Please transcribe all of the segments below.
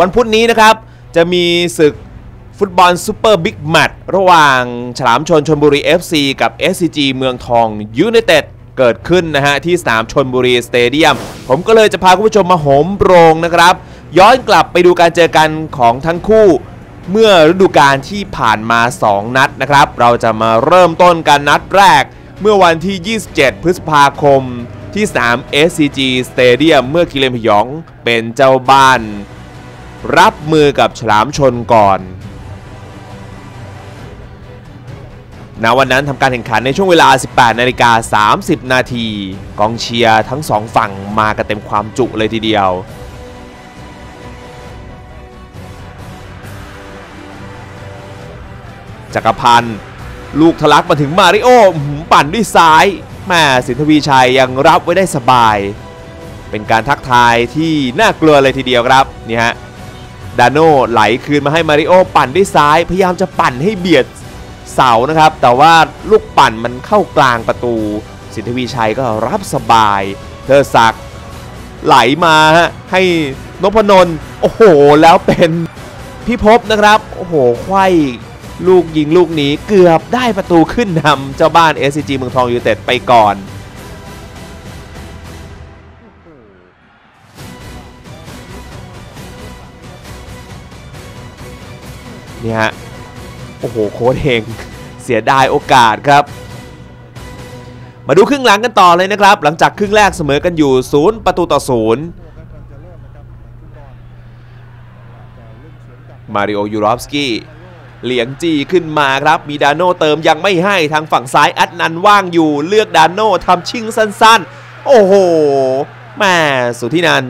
วันพุธนี้นะครับ จะมีศึกฟุตบอลซูเปอร์บิ๊กแมตช์ระหว่างฉลามชนชนบุรี FC กับ SCG เมืองทองยูไนเต็ดเกิดขึ้นนะฮะ ที่สนามชนบุรีสเตเดียม ผมก็เลยจะพาคุณผู้ชมมาโหมโรงนะครับ ย้อนกลับไปดูการเจอกันของทั้งคู่ เมื่อฤดูกาลที่ผ่านมา 2 นัดนะครับ เราจะมาเริ่มต้นกันนัดแรก เมื่อวันที่ 27 พฤษภาคม ที่สนาม SCG Stadium เมื่อกิเลนพยองเป็นเจ้าบ้าน รับมือกับฉลามชนก่อนณวันนั้นทำการแข่งขันในช่วงเวลา 18 นาฬิกา 30 นาที กองเชียร์ทั้งสองฝั่งมากันเต็มความจุเลยทีเดียว จักรพันธ์ลูกทะลักมาถึงมาริโอปั่นด้วยซ้ายแม่สินทวีชัยยังรับไว้ได้สบาย เป็นการทักทายที่น่ากลัวเลยทีเดียวครับนี่ฮะ ดาโน่ไหลคืนมาให้มาริโอปั่นด้วยซ้าย พยายามจะปั่นให้เบียดเสานะครับ แต่ว่าลูกปั่นมันเข้ากลางประตู สินทวีชัยก็รับสบาย เธอศักไหลมาฮะให้นพนน์โอ้โห แล้วเป็นพี่พบนะครับ โอ้โหไขว้ลูกยิงลูกนี้เกือบได้ประตูขึ้นนำเจ้าบ้าน SCG เมืองทองยูไนเต็ดไปก่อน นี่ฮะ โอ้โหโค้ดเฮงเสียดายโอกาสครับ มาดูครึ่งหลังกันต่อเลยนะครับ หลังจากครึ่งแรกเสมอกันอยู่ 0 ประตูต่อ 0 มาริโอยูรอฟสกี้เหลียงจีขึ้นมาครับ มีดานโนเติมยังไม่ให้ทางฝั่งซ้ายอัดนันว่างอยู่ เลือกดานโนทำชิงสั้นๆ โอ้โหแม่สุธินันท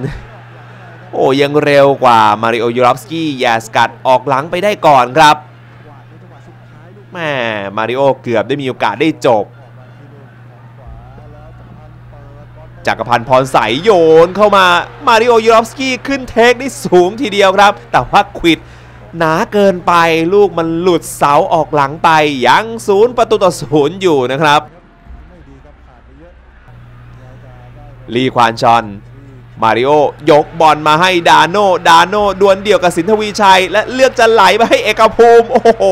โอ้ยังเร็วกว่ามาริโอยูรอฟสกี้แยสกัดออกหลังไปได้ก่อนครับแม่มาริโอเกือบได้มีโอกาสได้จบจักรพันธ์พรใสโยนเข้ามามาริโอยูรอฟสกี้ขึ้นเทคได้สูงทีเดียวครับ แต่ว่าควิดหนาเกินไปลูกมันหลุดเสาออกหลังไปยังศูนย์ประตูต่อศูนย์อยู่นะครับ ลีควานชอน มาริโอยกบอลมาให้ดาโนดาโนดวลเดี่ยวกับสินทวีชัย และเลือกจะไหลมาให้เอกภูมิ โอ้โห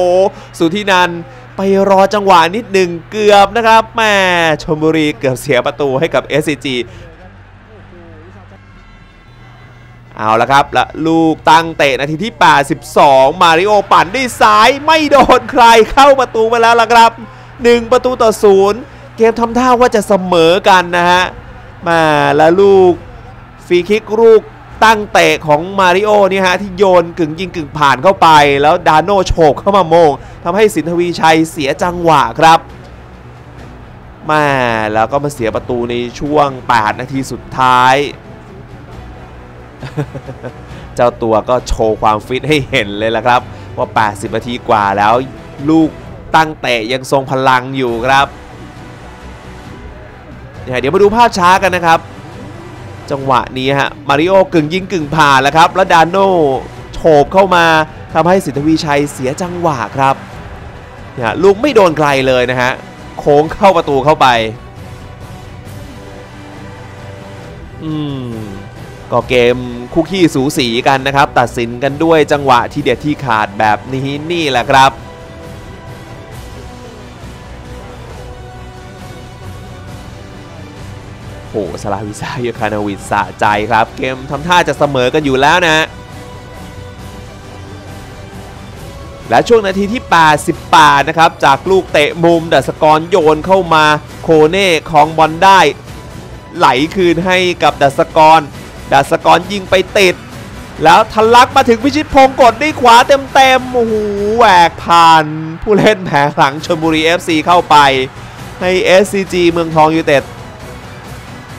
สุธินันไปรอจังหวะนิดหนึ่งเกือบนะครับแม่ชลบุรีเกือบเสียประตูให้กับ SCG เอาละครับและลูกตั้งเตะนาทีที่ 82 มาริโอปั่นด้วยซ้ายไม่โดนใครเข้าประตูไปแล้วละครับ 1 ประตูต่อศูนย์เกมทำท่าว่าจะเสมอกันนะฮะมาแล้วลูก ฟรีคิกลูกตั้งเตะของมาริโอนี่ฮะที่โยนกึ่งยิงกึ่งผ่านเข้าไป แล้วดานโนโฉบเข้ามาโมงทำให้สินทวีชัยเสียจังหวะครับมาแล้วก็มาเสียประตูในช่วง 8 นาทีสุดท้าย เจ้าตัวก็โชว์ความฟิตให้เห็นเลยละครับ ว่า 80 นาทีกว่าแล้วลูกตั้งเตะยังทรงพลังอยู่ครับ เดี๋ยวมาดูภาพช้ากันนะครับ จังหวะนี้ฮะมาริโอกึ่งยิงกึ่งผ่านแล้วครับ แล้วดานโน่โฉบเข้ามาทำให้สิทธวีชัยเสียจังหวะครับเนี่ยลูกไม่โดนไกลเลยนะฮะโค้งเข้าประตูเข้าไป อืม ก็เกมคู่ขี้สูสีกันนะครับ ตัดสินกันด้วยจังหวะที่เด็ดที่ขาดแบบนี้นี่แหละครับ สลาวิซายคานาวิดสะใจครับ เกมทำท่าจะเสมอกันอยู่แล้วนะ และช่วงนาทีที่ 88 นะครับ จากลูกเตะมุมดัสกรโยนเข้ามาโคเน่ของบอลได้ ไหลคืนให้กับดัสกร ดัสกรยิงไปติด แล้วทะลักมาถึงพิชิตพงศ์กดด้วยขวาเต็มๆโอ้โหแหวกผ่าน ผู้เล่นแผงหลังชลบุรี FC เข้าไปให้ SCG เมืองทองยูเต็ด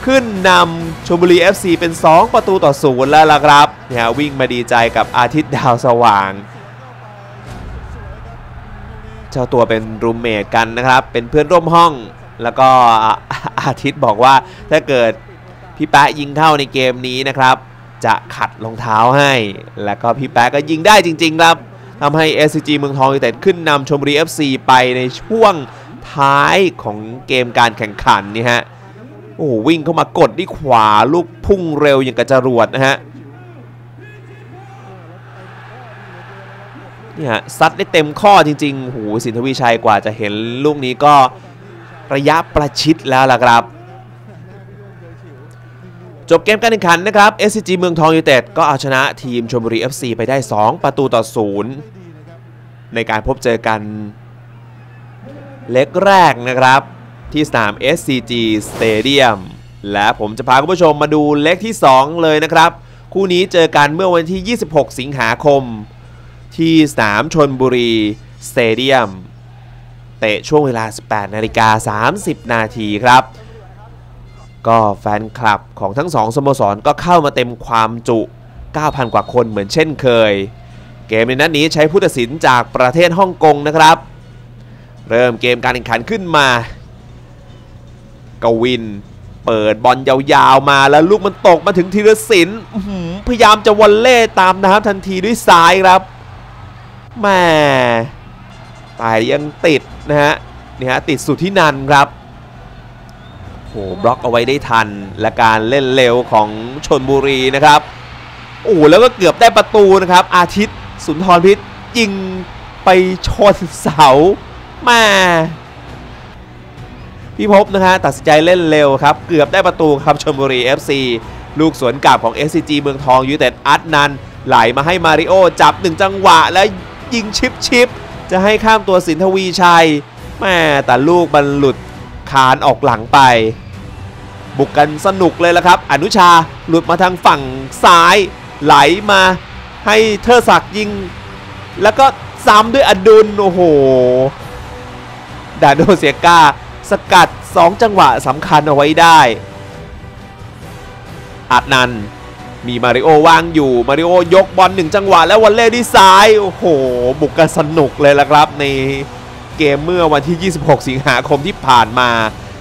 ขึ้นนำชลบุรี FC เป็น 2 ประตูต่อศูนย์แล้วล่ะครับเนี่ยวิ่งมาดีใจกับอาทิตย์ดาวสว่าง เจ้าตัวเป็นรูมเมทกันนะครับ เป็นเพื่อนร่วมห้อง แล้วก็อาทิตย์บอกว่าถ้าเกิดพี่แป๊ะยิงเข้าในเกมนี้นะครับ จะขัดรองเท้าให้ แล้วก็พี่แป๊ะก็ยิงได้จริง ๆ ครับทำให้ SCG เมืองทองยูไนเต็ดขึ้นนำชลบุรี FC ไปในช่วงท้ายของเกมการแข่งขันนี่ฮะ โอ้วิ่งเข้ามากดที่ขวาลูกพุ่งเร็วอย่างกระจรวดนะฮะนี่ฮะซัดได้เต็มข้อจริงๆหูสินทวีชัยกว่าจะเห็นลูกนี้ก็ระยะประชิดแล้วล่ะครับ จบเกมการแข่งขันนะครับ SCG เมืองทองยูเต็ดก็เอาชนะทีมชลบุรี FC ไปได้ 2 ประตูต่อ0ในการพบเจอกันเล็กแรกนะครับ ที่สนาม SCG Stadium และผมจะพาคุณผู้ชมมาดูเล็กที่ 2 เลยนะครับ คู่นี้เจอกันเมื่อวันที่ 26 สิงหาคม ที่สนามชนบุรีสเตเดียมเตะช่วงเวลา 18 นาฬิกา 30 นาทีครับ ก็แฟนคลับของทั้งสองสโมสรก็เข้ามาเต็มความจุ 9,000 กว่าคนเหมือนเช่นเคย เกมในนัดนี้ใช้ผู้ตัดสินจากประเทศฮ่องกงนะครับ เริ่มเกมการแข่งขันขึ้นมา กวิน เปิดบอลยาวๆมาแล้วลูกมันตกมาถึงธีรศิลป์อื้อหือพยายามจะวอลเล่ตามน้ำทันทีด้วยซ้ายครับแม่แต่ยังติดนะฮะนี่ฮะติดสุดที่นันครับโหบล็อกเอาไว้ได้ทันและการเล่นเร็วของชนบุรีนะครับโอ้แล้วก็เกือบได้ประตูนะครับ อาทิตย์สุนทรพิษยิงไปชนเสาแม่ พี่พบนะฮะตัดสินใจเล่นเร็วครับ เกือบได้ประตูครับชลบุรี FC ลูกสวนกลับของ SCG เมืองทองยูเต็ดอัดนันไหลมาให้มาริโอจับ1จังหวะแล้วยิงชิปชิปจะให้ข้ามตัวสินทวีชัยแม่แต่ลูกมันหลุดคานออกหลังไป บุกกันสนุกเลยละครับ อนุชาหลุดมาทางฝั่งซ้าย ไหลมาให้เทอศักยิง แล้วก็ซ้ำด้วยอดุลโอ้โหดาโดเซียกา สกัด 2 จังหวะสำคัญเอาไว้ได้อัดนันมีมาริโอว่างอยู่ มาริโอยกบอลหนึ่งจังหวะ แล้ววันเล่ที่ซ้าย โอ้โห บุกกันสนุกเลยละครับ ในเกมเมื่อวันที่ 26 สิงหาคมที่ผ่านมา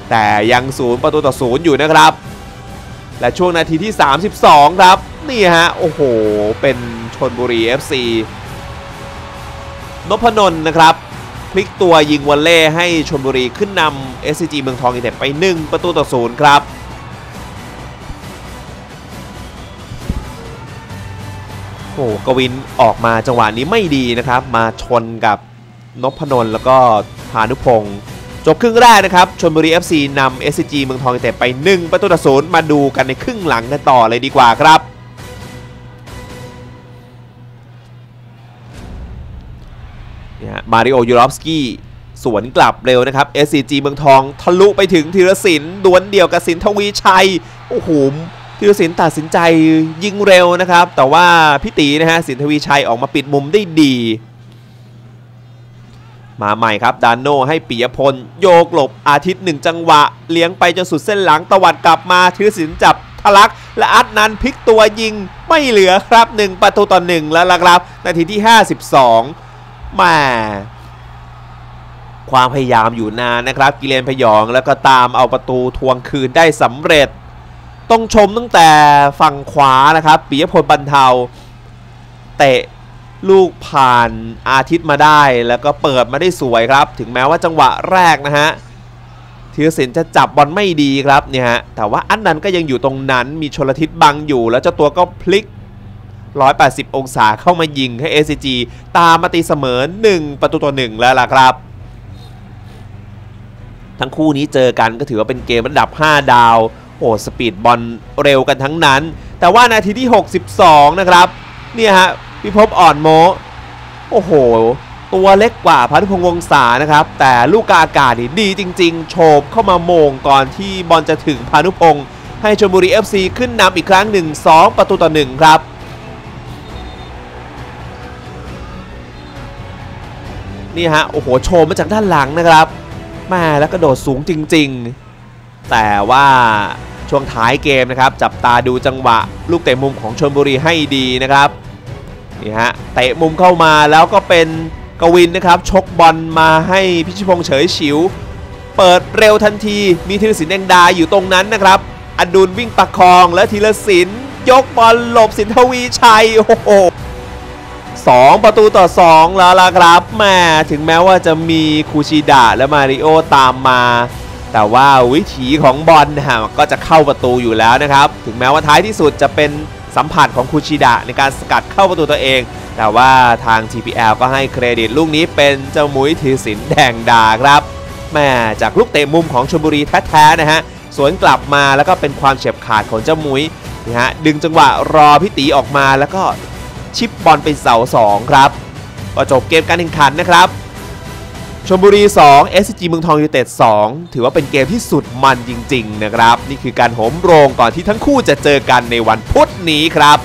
แต่ยังศูนย์ประตูต่อศูนย์อยู่นะครับ และช่วงนาทีที่ 32 ครับ นี่ฮะ โอ้โห เป็นชนบุรี FC นพนน์นะครับ พลิกตัวยิงวอลเล่ให้ชลบุรีขึ้นนำ SCG เมืองทองยูไนเต็ดไป 1 ประตูต่อศูนย์ครับโอ้กวินออกมาจังหวะนี้ไม่ดีนะครับ มาชนกับนพนนแล้วก็พานุพงศ์จบครึ่งแรกนะครับชลบุรี FC นำ SCG เมืองทองยูไนเต็ดไป 1 ประตูต่อศูนย์มาดูกันในครึ่งหลังกันต่อเลยดีกว่าครับ ฮะมาริโอยูรอฟสกี้สวนกลับเร็วนะครับ SCG เมืองทองทะลุไปถึงธีรศิลป์ดวลเดี่ยวกับสินทวีชัย โอ้โหธีรศิลป์ตัดสินใจยิงเร็วนะครับ แต่ว่าพี่ตีนะฮะสินทวีชัยออกมาปิดมุมได้ดี มาใหม่ครับดานโนให้ปิยพล โยกหลบอาทิตย์หนึ่งจังหวะ เลี้ยงไปจนสุดเส้นหลังตวัดกลับมาธีรศิลป์จับทะลัก และอัดนันพลิกตัวยิงไม่เหลือครับ 1 ประตูต่อ1แล้วล่ะครับ นาทีที่ 52 แมาความพยายามอยู่นานนะครับ กิเลนพยองแล้วก็ตามเอาประตูทวงคืนได้สำเร็จ ต้องชมตั้งแต่ฝั่งขวานะครับปิยพลบรรเทา เตะลูกผ่านอาทิตย์มาได้แล้วก็เปิดมาได้สวยครับ ถึงแม้ว่าจังหวะแรกนะฮะธีรศิลป์จะจับบอลไม่ดีครับเนี่ยฮะแต่ว่าอันนั้นก็ยังอยู่ตรงนั้นมีชลทิศบังอยู่ แล้วเจ้าตัวก็พลิก 180 องศาเข้ามายิงให้ SCG ตามมาตีเสมอ 1 ประตูต่อ 1 แล้วล่ะครับ ทั้งคู่นี้เจอกันก็ถือว่าเป็นเกมระดับ 5 ดาว โอ้สปีดบอลเร็วกันทั้งนั้น แต่ว่านาทีที่ 62 นะครับ เนี่ยฮะพิภพอ่อนโม โอ้โห ตัวเล็กกว่าพันุพงษ์วงศานะครับ แต่ลูกกาอากาศนี่ดีจริง ๆ โฉบเข้ามาโมงก่อนที่บอลจะถึงพานุพงษ์ให้ชลบุรี FC ขึ้นนำอีกครั้งหนึ่ง2ประตูต่อ1ครับ นี่ฮะโอ้โหโชว์มาจากด้านหลังนะครับแมาแล้วกระโดดสูงจริง ๆ แต่ว่าช่วงท้ายเกมนะครับ จับตาดูจังหวะ ลูกเตะมุมของชลบุรีให้ดีนะครับนี่ฮะเตะมุมเข้ามาแล้วก็เป็นกวินนะครับ ชกบอลมาให้พิชิพงษ์เฉยฉิว เปิดเร็วทันทีมีธีรศิลป์แดงดาอยู่ตรงนั้นนะครับ อดุลวิ่งประคองแล้วธีรศิลป์ยกบอลหลบสินทวีชัยโอ้โห 2 ประตูต่อ 2 แล้วล่ะครับแม่ถึงแม้ว่าจะมีคูชิดะและมาริโอตามมา แต่ว่าวิถีของบอลนะฮะก็จะเข้าประตูอยู่แล้วนะครับ ถึงแม้ว่าท้ายที่สุดจะเป็นสัมผัสของคูชิดะในการสกัดเข้าประตูตัวเอง แต่ว่าทาง TPL ก็ให้เครดิตลูกนี้เป็นเจ้ามุ้ยธีรศิลแดงดาครับแม่จากลูกเตะมุมของชลบุรีแท้ๆนะฮะสวนกลับมาแล้วก็เป็นความเฉียบขาดของเจ้ามุ้ยนะฮะดึงจังหวะรอพี่ตีออกมาแล้วก็ ชิปบอลไปเสา2ครับก็จบเกมการแข่งขันนะครับชมบุรี 2 SCG เมืองทองยูเต็ด 2 ถือว่าเป็นเกมที่สุดมันจริง ๆ นะครับ นี่คือการโหมโรงก่อนที่ทั้งคู่จะเจอกันในวันพุธนี้ครับ